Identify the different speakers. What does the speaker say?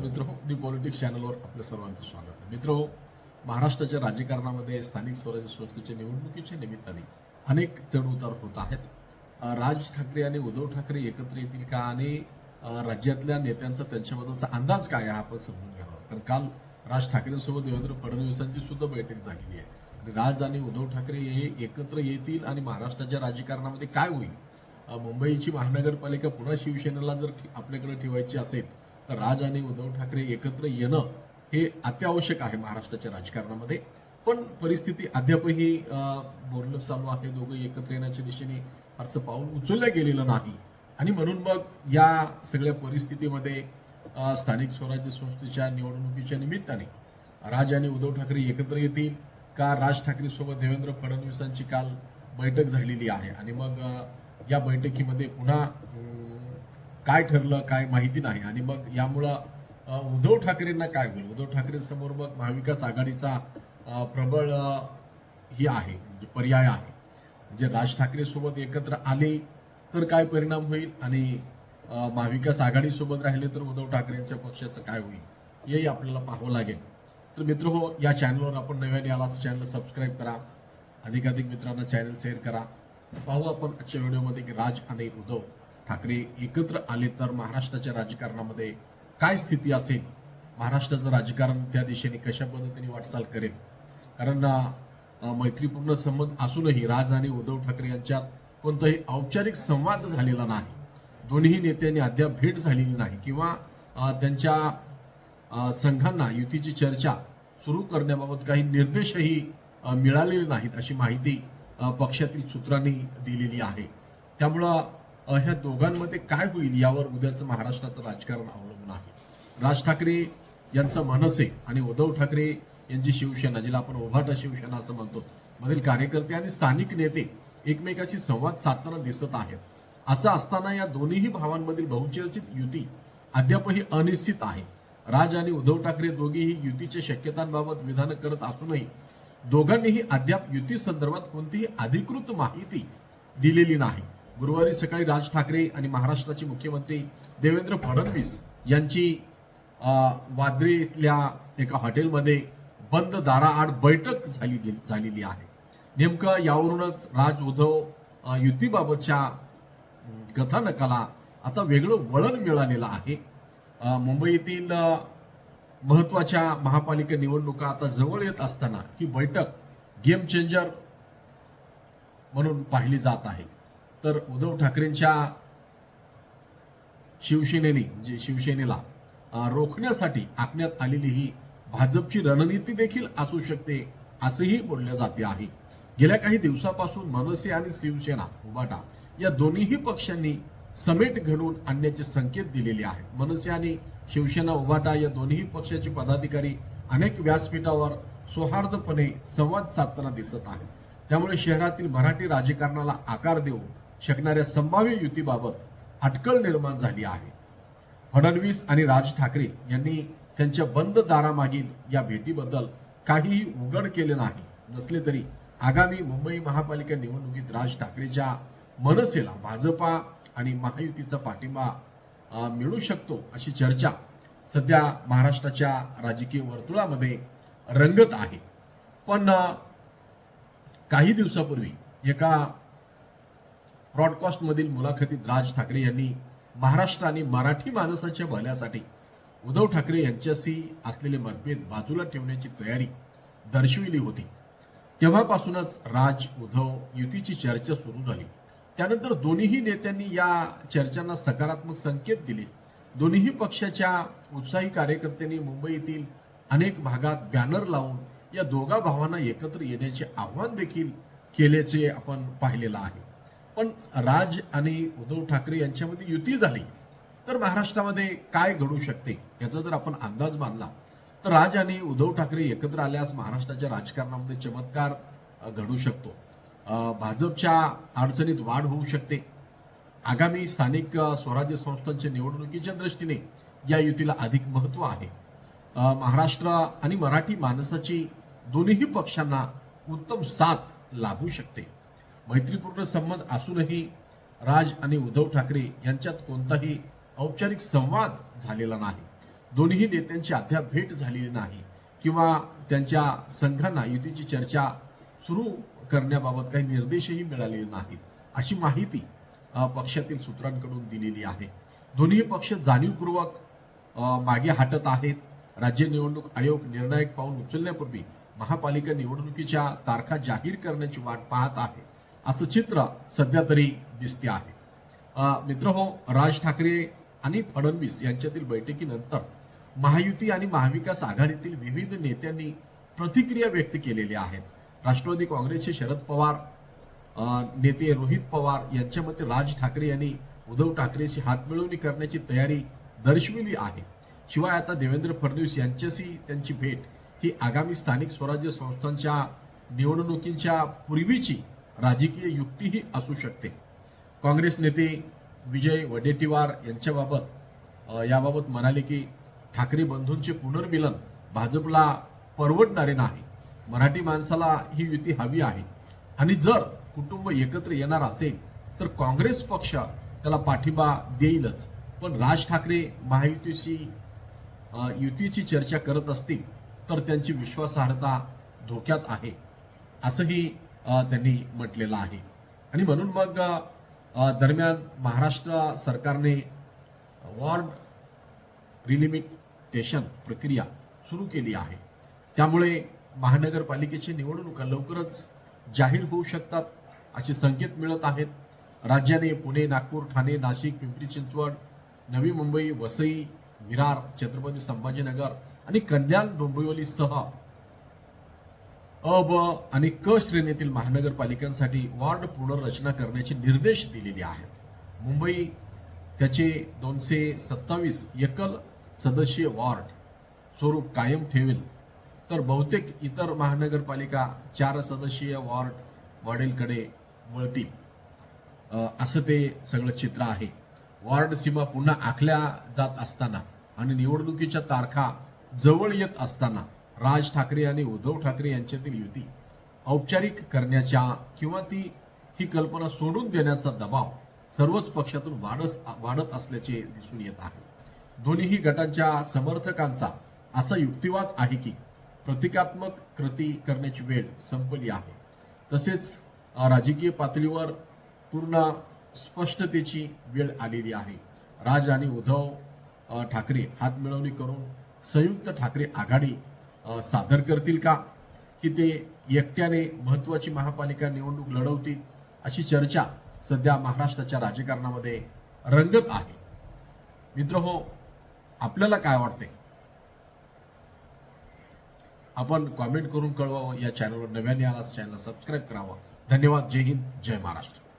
Speaker 1: मित्र दी पॉलिटिक्स चॅनलवर आपल्या सर्वांचं स्वागत आहे. मित्र महाराष्ट्राच्या राजकारणामध्ये स्थानिक स्वराज्य संस्थेच्या निवडणुकीच्या निमित्ताने अनेक चढउतार होत आहेत. राज ठाकरे आणि उद्धव ठाकरे एकत्र येतील का? आणि राज्यातल्या नेत्यांचा त्यांच्याबद्दलचा अंदाज काय आहे हा आपण समजून घ्यावा कारण काल राज ठाकरेंसोबत देवेंद्र फडणवीसांची सुद्धा बैठक झालेली आहे. आणि राज आणि उद्धव ठाकरे हे एकत्र येतील आणि महाराष्ट्राच्या राजकारणामध्ये काय होईल? मुंबईची महानगरपालिका पुन्हा शिवसेनेला जर आपल्याकडे ठेवायची असेल तर राज आणि उद्धव ठाकरे एकत्र येणं हे अत्यावश्यक आहे महाराष्ट्राच्या राजकारणामध्ये. पण परिस्थिती अद्यापही बोलणं चालू आहे. दोघं एकत्र येण्याच्या दिशेने फारसं पाऊल उचललं गेलेलं नाही. आणि म्हणून मग या सगळ्या परिस्थितीमध्ये स्थानिक स्वराज्य संस्थेच्या निवडणुकीच्या निमित्ताने राज आणि उद्धव ठाकरे एकत्र येतील का? राज ठाकरे सोबत देवेंद्र फडणवीसांची काल बैठक झालेली आहे. आणि मग या बैठकीमध्ये पुन्हा काय ठरलं काय माहिती नाही. आणि मग यामुळं उद्धव ठाकरेंना काय होईल? उद्धव ठाकरे समोर मग महाविकास आघाडीचा प्रबळ ही आहे म्हणजे पर्याय आहे. म्हणजे राज ठाकरे सोबत एकत्र आले तर काय परिणाम होईल? आणि महाविकास आघाडी सोबत राहिले तर उद्धव ठाकरेंच्या पक्षाचं काय होईल? हेही आपल्याला पाहावं लागेल. तर मित्र हो या चॅनलवर आपण नव्याने आलाच चॅनल सबस्क्राईब करा. अधिकाधिक मित्रांना चॅनल शेअर करा. पाहू आपण आजच्या व्हिडिओमध्ये की राज आणि उद्धव ठाकरे एकत्र आले तर महाराष्ट्राच्या राजकारणामध्ये काय स्थिती असेल? महाराष्ट्राचं राजकारण त्या दिशेने कशा पद्धतीने वाटचाल करेल? कारण मैत्रीपूर्ण संबंध असूनही राज आणि उद्धव ठाकरे यांच्यात कोणताही औपचारिक संवाद झालेला नाही. दोन्ही नेत्यांनी अद्याप भेट झालेली नाही किंवा त्यांच्या संघांना युतीची चर्चा सुरू करण्याबाबत काही निर्देशही मिळालेले नाहीत अशी माहिती पक्षातील सूत्रांनी दिलेली आहे. त्यामुळं ह्या दोघांमध्ये काय होईल यावर उद्याचं महाराष्ट्राचं राजकारण अवलंबून आहे. राज ठाकरे यांचं मनसे आणि उद्धव ठाकरे यांची शिवसेना जिला आपण ओभाटा शिवसेना असं म्हणतो मधील कार्यकर्ते आणि स्थानिक नेते एकमेकाशी संवाद साधताना दिसत आहेत. असं असताना या दोन्हीही भावांमधील बहुचर्चित युती अद्यापही अनिश्चित आहे. राज आणि उद्धव ठाकरे दोघेही युतीच्या शक्यतांबाबत विधानं करत असूनही दोघांनीही अद्याप युती संदर्भात कोणतीही अधिकृत माहिती दिलेली नाही. गुरुवारी सकाळी राज ठाकरे आणि महाराष्ट्राचे मुख्यमंत्री देवेंद्र फडणवीस यांची वाद्रे इथल्या एका हॉटेलमध्ये बंद दाराआड बैठक झाली झालेली आहे. नेमकं यावरूनच राज उद्धव युतीबाबतच्या कथानकाला आता वेगळं वळण मिळालेलं आहे. मुंबईतील महत्त्वाच्या महत्त्वाच्या महापालिका निवडणुका आता जवळ येत असताना ही बैठक गेम चेंजर म्हणून पाहिली जात आहे. तर उद्धव ठाकरेंच्या शिवसेनेने म्हणजे शिवसेनेला रोखण्यासाठी आखण्यात आलेली ही भाजपची रणनीती देखील असू शकते असंही बोलले जाते आहे. गेल्या काही दिवसापासून मनसे आणि शिवसेना उबाटा या दोन्हीही पक्षांनी समेट घडवून आणण्याचे संकेत दिलेले आहेत. मनसे आणि शिवसेना उबाटा या दोन्ही पक्षाचे पदाधिकारी अनेक व्यासपीठावर सौहार्दपणे संवाद साधताना दिसत आहेत. त्यामुळे शहरातील मराठी राजकारणाला आकार देऊन शकणाऱ्या संभाव्य युतीबाबत अटकळ निर्माण झाली आहे. फडणवीस आणि राज ठाकरे यांनी त्यांच्या बंद दारामागील या भेटीबद्दल काहीही उघड केले नाही. नसले तरी आगामी मुंबई महापालिका निवडणुकीत राज ठाकरेच्या मनसेला भाजपा आणि महायुतीचा पाठिंबा मिळू शकतो अशी चर्चा सध्या महाराष्ट्राच्या राजकीय वर्तुळामध्ये रंगत आहे. पण काही दिवसापूर्वी एका ब्रॉडकास्टमधील मुलाखतीत राज ठाकरे यांनी महाराष्ट्र आणि मराठी माणसाच्या भल्यासाठी उद्धव ठाकरे यांच्याशी असलेले मतभेद बाजूला ठेवण्याची तयारी दर्शविली होती. तेव्हापासूनच राज उद्धव युतीची चर्चा सुरू झाली. त्यानंतर दोन्हीही नेत्यांनी या चर्चांना सकारात्मक संकेत दिले. दोन्हीही पक्षाच्या उत्साही कार्यकर्त्यांनी मुंबईतील अनेक भागात बॅनर लावून या दोघा भावांना एकत्र येण्याचे आव्हान देखील केल्याचे आपण पाहिलेलं आहे. पण राज आणि उद्धव ठाकरे यांच्यामध्ये युती झाली तर महाराष्ट्रामध्ये काय घडू शकते याचा जर आपण अंदाज बांधला तर राज आणि उद्धव ठाकरे एकत्र आल्यास महाराष्ट्राच्या राजकारणामध्ये चमत्कार घडू शकतो. भाजपच्या अडचणीत वाढ होऊ शकते. आगामी स्थानिक स्वराज्य संस्थांच्या निवडणुकीच्या दृष्टीने या युतीला अधिक महत्त्व आहे. महाराष्ट्र आणि मराठी माणसाची दोन्ही पक्षांना उत्तम साथ लाभू शकते. मैत्रीपूर्ण संबंध असूनही राज आणि उद्धव ठाकरे यांच्यात कोणताही औपचारिक संवाद झालेला नाही. दोन्ही नेत्यांची अद्याप भेट झालेली नाही किंवा त्यांच्या संघांना युतीची चर्चा सुरू करण्याबाबत काही निर्देशही मिळालेले नाहीत अशी माहिती पक्षातील सूत्रांकडून दिलेली आहे. दोन्ही पक्ष जाणीवपूर्वक मागे हटत आहेत. राज्य निवडणूक आयोग निर्णायक पाऊल उचलण्यापूर्वी महापालिका निवडणुकीच्या तारखा जाहीर करण्याची वाट पाहत आहे. असं चित्र सध्या तरी दिसते आहे. मित्र हो राज ठाकरे आणि फडणवीस यांच्यातील बैठकीनंतर महायुती आणि महाविकास आघाडीतील विविध नेत्यांनी प्रतिक्रिया व्यक्त केलेल्या आहेत. राष्ट्रवादी काँग्रेसचे शरद पवार नेते रोहित पवार यांच्या मते राज ठाकरे यांनी उद्धव ठाकरेशी हातमिळवणी करण्याची तयारी दर्शविली आहे. शिवाय आता देवेंद्र फडणवीस यांच्याशी त्यांची भेट ही आगामी स्थानिक स्वराज्य संस्थांच्या निवडणुकींच्या पूर्वीची राजकीय युक्तीही असू शकते. काँग्रेस नेते विजय वडेट्टीवार यांच्याबाबत याबाबत म्हणाले की ठाकरे बंधूंचे पुनर्मिलन भाजपला परवडणारे नाही. मराठी माणसाला ही युती हवी आहे. आणि जर कुटुंब एकत्र येणार असेल तर काँग्रेस पक्ष त्याला पाठिंबा देईलच. पण राज ठाकरे महायुतीशी युतीची चर्चा करत असतील तर त्यांची विश्वासार्हता धोक्यात आहे. असंही त्यांनी म्हटलेलं आहे. आणि म्हणून मग दरम्यान महाराष्ट्र सरकारने वॉर्ड रिलिमिटेशन प्रक्रिया सुरू केली आहे. त्यामुळे महानगरपालिकेची निवडणुका लवकरच जाहीर होऊ शकतात असे संकेत मिळत आहेत. राज्याने पुणे नागपूर ठाणे नाशिक पिंपरी चिंचवड नवी मुंबई वसई विरार छत्रपती संभाजीनगर आणि कल्याण डोंबिवलीसह अ ब आणि क श्रेणीतील महानगरपालिकांसाठी वॉर्ड पुनर्रचना करण्याचे निर्देश दिलेले आहेत. मुंबई त्याचे दोनशे सत्तावीस एकल सदस्यीय वॉर्ड स्वरूप कायम ठेवेल. तर बहुतेक इतर महानगरपालिका चार सदस्यीय वॉर्ड मॉडेलकडे वळतील. असं ते सगळं चित्र आहे. वॉर्ड सीमा पुन्हा आखल्या जात असताना आणि निवडणुकीच्या तारखा जवळ येत असताना राज ठाकरे आणि उद्धव ठाकरे यांच्यातील युती औपचारिक करण्याच्या किंवा ती ही कल्पना सोडून देण्याचा दबाव सर्वच पक्षातून वाढस वाढत असल्याचे दिसून येत आहे. दोन्हीही गटांच्या समर्थकांचा असा युक्तिवाद आहे की प्रतिकात्मक कृती करण्याची वेळ संपली आहे. तसेच राजकीय पातळीवर पूर्ण स्पष्टतेची वेळ आलेली आहे. राज आणि उद्धव ठाकरे हातमिळवणी करून संयुक्त ठाकरे आघाडी सादर करतील का? की ते एकट्याने महत्वाची महापालिका निवडणूक लढवतील अशी चर्चा सध्या महाराष्ट्राच्या राजकारणामध्ये रंगत आहे. मित्र हो आपल्याला काय वाटते? आपण कॉमेंट करून कळवावं. या चॅनलवर नव्याने आलाच चॅनल सबस्क्राईब करावं. धन्यवाद. जय हिंद. जय महाराष्ट्र.